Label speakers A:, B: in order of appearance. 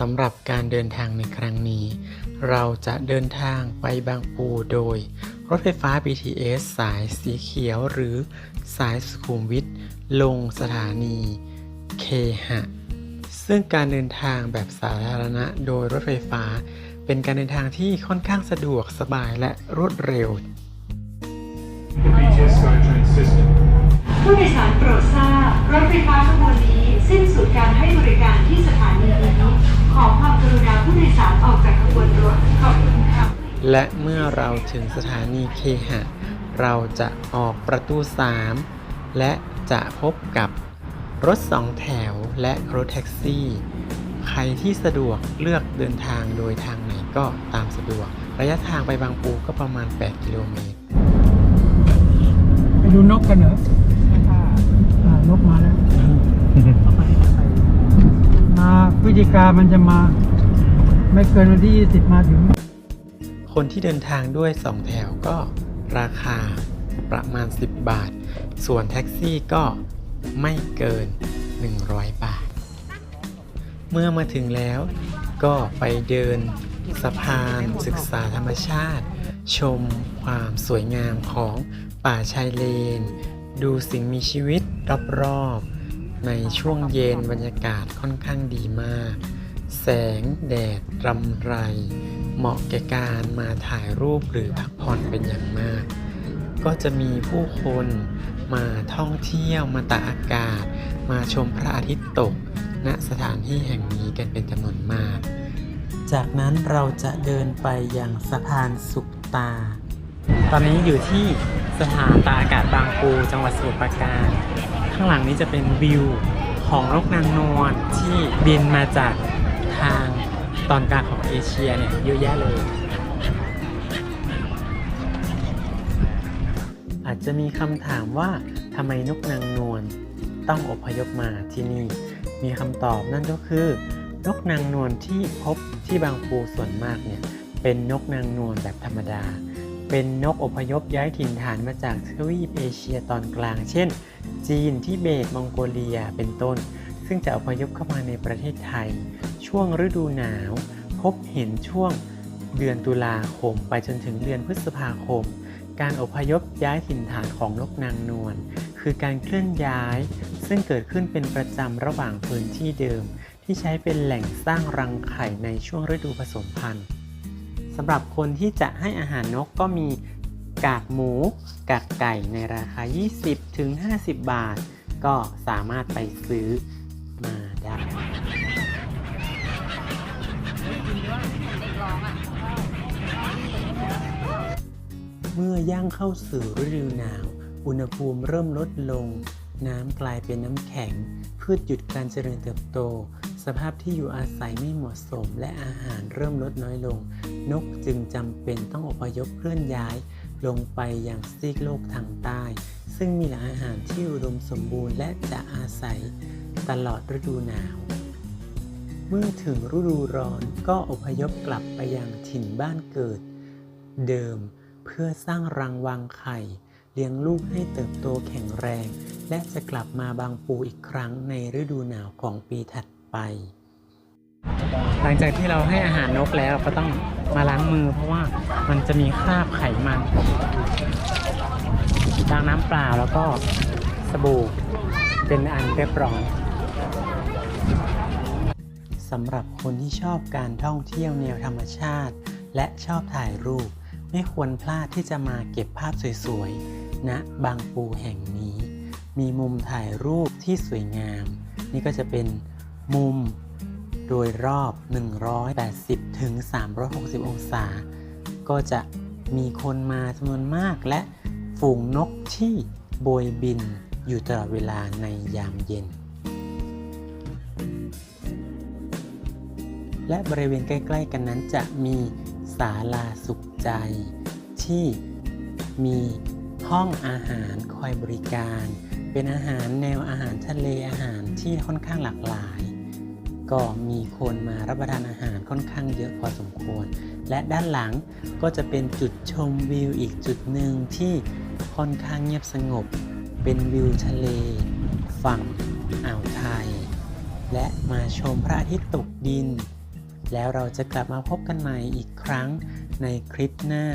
A: สำหรับการเดินทางในครั้งนี้ เราจะเดินทางไปบางปูโดย รถไฟฟ้า BTS สายสีเขียวหรือสายสุขุมวิทลงสถานีเคหะ ซึ่งการเดินทางแบบสาธารณะโดยรถไฟฟ้า เป็นการเดินทางที่ค่อนข้างสะดวกสบายและรวดเร็ว
B: ผู้โดยสารโปรดทราบรถไฟฟ้าขบวนนี้สิ้นสุดการให้บริการที่สถานีนี้ ขอความกรุณาผู้โดยสารออกจากขบวนรถขอบคุณค่ะ
A: และเมื่อเราถึงสถานีเคหะ เราจะออกประตู 3 และจะพบกับรถสองแถวและรถแท็กซี่ ใครที่สะดวกเลือกเดินทางโดยทางไหนก็ตามสะดวก ระยะทางไปบางปูก็ประมาณ 8 กิโลเมตร
C: ไปดูนกกันเหรออ่ พฤศจิกามันจะมา ไม่เกินวันที่ 20 มาถึง
A: คนที่เดินทางด้วย 2 แถวก็ราคาประมาณ 10 บาท ส่วนแท็กซี่ก็ไม่เกิน 100 บาท เมื่อมาถึงแล้วก็ไปเดินสะพานศึกษาธรรมชาติ ชมความสวยงามของป่าชายเลน ดูสิ่งมีชีวิตรอบๆ ในช่วงเย็นบรรยากาศค่อนข้างดีมาก แสงแดดรำไร เหมาะแก่การมาถ่ายรูปหรือพักผ่อนเป็นอย่างมาก ก็จะมีผู้คนมาท่องเที่ยวมาตากอากาศ มาชมพระอาทิตย์ตก ณสถานที่แห่งนี้กันเป็นจำนวนมาก จากนั้นเราจะเดินไปยังสะพานสุขตา ตอนนี้อยู่ที่สถานตาอากาศบางปูจังหวัดสมุทรปราการ ข้างหลังนี้จะเป็นวิวของนกนางนวลที่บินมาจากทางตอนกลางของเอเชียเนี่ยเยอะแยะเลย อาจจะมีคำถามว่าทำไมนกนางนวลต้องอพยพมาที่นี่ มีคำตอบนั่นก็คือนกนางนวลที่พบที่บางปูส่วนมากเนี่ยเป็นนกนางนวลแบบธรรมดา เป็นนกอพยพย้ายถิ่นฐานมาจากทวีปเอเชียตอนกลาง เช่น จีนทิเบต มองโกเลีย เป็นต้น ซึ่งจะอพยพเข้ามาในประเทศไทย ช่วงฤดูหนาว พบเห็นช่วงเดือนตุลาคม ไปจนถึงเดือนพฤษภาคม การอพยพย้ายถิ่นฐานของนกนางนวลคือการเคลื่อนย้าย ซึ่งเกิดขึ้นเป็นประจำระหว่างพื้นที่เดิม ที่ใช้เป็นแหล่งสร้างรังไข่ในช่วงฤดูผสมพันธุ์สำหรับคนที่จะให้อาหารนกก็มี กากหมู กากไก่ในราคา 20-50 บาท ก็สามารถไปซื้อมาได้เมื่อย่างเข้าสู่ฤดูหนาว อุณหภูมิเริ่มลดลง น้ำกลายเป็นน้ำแข็ง พืชหยุดการเจริญเติบโต สภาพที่อยู่อาศัยไม่เหมาะสม และอาหารเริ่มลดน้อยลง นกจึงจำเป็นต้องอพยพเคลื่อนย้าย ลงไปยังซีกโลกทางใต้ ซึ่งมีแหล่งอาหารที่อุดมสมบูรณ์และจะอาศัยตลอดฤดูหนาว เมื่อถึงฤดูร้อนก็อพยพกลับไปยังถิ่นบ้านเกิด เดิมเพื่อสร้างรังวางไข่ เลี้ยงลูกให้เติบโตแข็งแรง และจะกลับมาบางปูอีกครั้งในฤดูหนาวของปีถัดไป หลังจากที่เราให้อาหารนกแล้วก็ต้องมาล้างมือ เพราะว่ามันจะมีคราบไขมันล้างน้ำเปล่าแล้วก็สบู่เป็นอันเรียบร้อยสำหรับคนที่ชอบการท่องเที่ยวแนวธรรมชาติ และชอบถ่ายรูป ไม่ควรพลาดที่จะมาเก็บภาพสวยๆณบางปูแห่งนี้ มีมุมถ่ายรูปที่สวยงาม นี่ก็จะเป็นมุม โดยรอบ 180 ถึง 360 องศา ก็จะมีคนมาจำนวนมากและฝูงนกที่โบยบินอยู่ตลอดเวลาในยามเย็น และบริเวณใกล้ๆกันนั้นจะมีศาลาสุขใจ ที่มีห้องอาหารคอยบริการ เป็นอาหารแนวอาหารทะเลอาหารที่ค่อนข้างหลากหลาย ก็มีคนมารับประทานอาหารค่อนข้างเยอะพอสมควร และด้านหลังก็จะเป็นจุดชมวิวอีกจุดหนึ่งที่ค่อนข้างเงียบสงบ เป็นวิวทะเล ฝั่งอ่าวไทย และมาชมพระอาทิตย์ตกดิน แล้วเราจะกลับมาพบกันใหม่อีกครั้งในคลิปหน้า